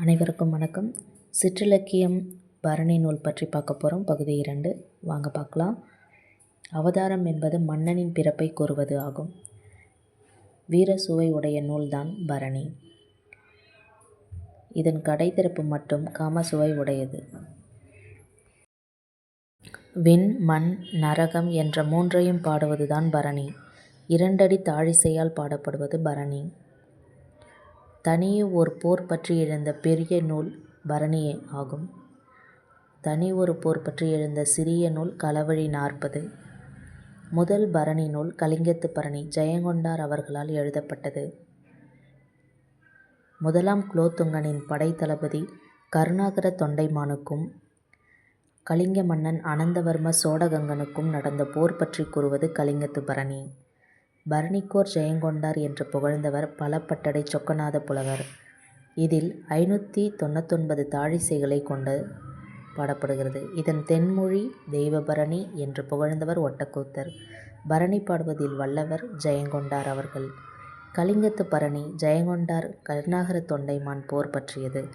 அனைவருக்கும் வணக்கம். சிற்றிலக்கியம் பரணி நூல் பற்றி பார்க்க போகிறோம் பகுதி இரண்டு. வாங்க பார்க்கலாம். அவதாரம் என்பது மன்னனின் பிறப்பை கூறுவது ஆகும். வீர சுவை உடைய நூல்தான் பரணி. இதன் கடை திறப்பு மட்டும் காமசுவை உடையது. விண் மண் நரகம் என்ற மூன்றையும் பாடுவதுதான் பரணி. இரண்டடி தாழிசையால் பாடப்படுவது பரணி. தனியே ஒரு போர் பற்றி எழுந்த பெரிய நூல் பரணியே ஆகும். தனி ஒரு போர் பற்றி எழுந்த சிறிய நூல் களவழி நாற்பது. முதல் பரணி நூல் கலிங்கத்து பரணி ஜெயங்கொண்டார் அவர்களால் எழுதப்பட்டது. முதலாம் குலோத்துங்கனின் படை தளபதி கருணாகர தொண்டைமானுக்கும் கலிங்க மன்னன் அனந்தவர்ம சோடகங்கனுக்கும் நடந்த போர் பற்றி கூறுவது கலிங்கத்து பரணி. பரணிக்கோர் ஜெயங்கொண்டார் என்று புகழ்ந்தவர் பலப்பட்டடை சொக்கநாத புலவர். இதில் ஐநூற்றி தொண்ணூத்தொன்பது தாழிசைகளை கொண்டு பாடப்படுகிறது. இதன் தென்மொழி தெய்வபரணி என்று புகழ்ந்தவர் ஒட்டக்கூத்தர். பரணி பாடுவதில் வல்லவர் ஜெயங்கொண்டார் அவர்கள். கலிங்கத்து பரணி ஜெயங்கொண்டார் கருணாகர தொண்டைமான் போர் பற்றியது.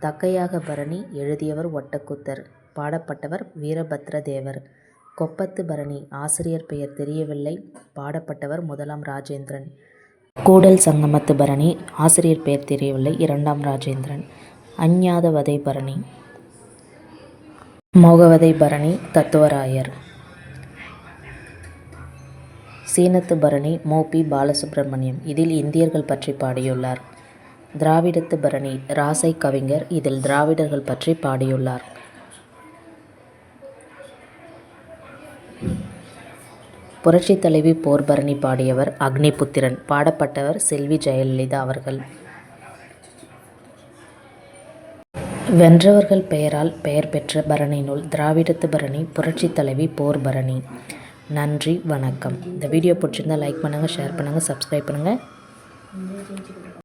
தக்கையாக பரணி எழுதியவர் ஒட்டக்கூத்தர். பாடப்பட்டவர் வீரபத்ர தேவர். கொப்பத்து பரணி ஆசிரியர் பெயர் தெரியவில்லை. பாடப்பட்டவர் முதலாம் ராஜேந்திரன். கூடல் சங்கமத்து பரணி ஆசிரியர் பெயர் தெரியவில்லை. இரண்டாம் ராஜேந்திரன். அஞ்ஞாத வதை பரணி. மோகவதை பரணி தத்துவராயர். சீனத்து பரணி மோபி பாலசுப்பிரமணியம் இதில் இந்தியர்கள் பற்றி பாடியுள்ளார். திராவிடத்து பரணி ராசை கவிஞர். இதில் திராவிடர்கள் பற்றி பாடியுள்ளார். புரட்சி தலைவி போர்பரணி பாடியவர் அக்னிபுத்திரன். பாடப்பட்டவர் செல்வி ஜெயலலிதா அவர்கள். வென்றவர்கள் பெயரால் பெயர் பெற்ற பரணி நூல் திராவிடத்து பரணி புரட்சி தலைவி போர் பரணி நன்றி வணக்கம். இந்த வீடியோ பிடிச்சிருந்தால் லைக் பண்ணுங்கள் ஷேர் பண்ணுங்கள் சப்ஸ்கிரைப் பண்ணுங்கள்